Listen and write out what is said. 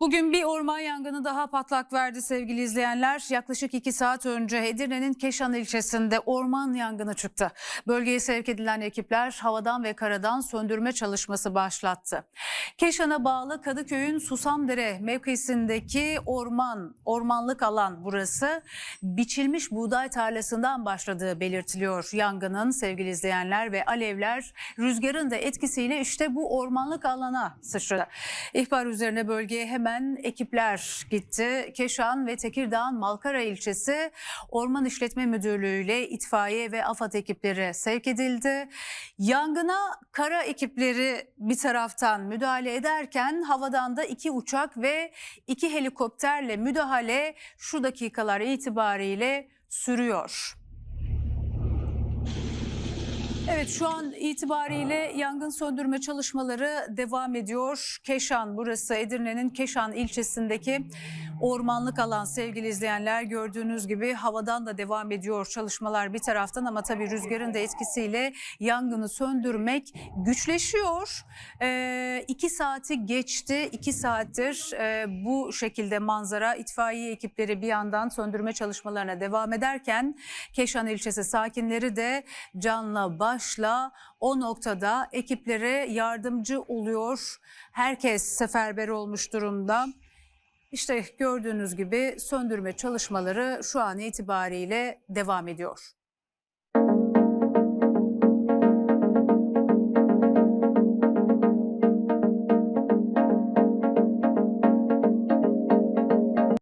Bugün bir orman yangını daha patlak verdi sevgili izleyenler. Yaklaşık iki saat önce Edirne'nin Keşan ilçesinde orman yangını çıktı. Bölgeye sevk edilen ekipler havadan ve karadan söndürme çalışması başlattı. Keşan'a bağlı Kadıköy'ün Susamdere mevkisindeki orman, ormanlık alan burası. Biçilmiş buğday tarlasından başladığı belirtiliyor yangının sevgili izleyenler ve alevler rüzgarın da etkisiyle işte bu ormanlık alana sıçradı. İhbar üzerine bölgeye hemen ekipler gitti. Keşan ve Tekirdağ Malkara ilçesi Orman İşletme Müdürlüğü ile itfaiye ve AFAD ekipleri sevk edildi. Yangına kara ekipleri bir taraftan müdahale ederken havadan da iki uçak ve iki helikopterle müdahale şu dakikalar itibariyle sürüyor. Evet şu an itibariyle yangın söndürme çalışmaları devam ediyor. Keşan burası Edirne'nin Keşan ilçesindeki ormanlık alan sevgili izleyenler gördüğünüz gibi havadan da devam ediyor çalışmalar bir taraftan ama tabii rüzgarın da etkisiyle yangını söndürmek güçleşiyor. Ee, iki saati geçti iki saattir e, bu şekilde manzara itfaiye ekipleri bir yandan söndürme çalışmalarına devam ederken Keşan ilçesi sakinleri de canla başla o noktada ekiplere yardımcı oluyor. Herkes seferber olmuş durumda. İşte gördüğünüz gibi söndürme çalışmaları şu an itibariyle devam ediyor.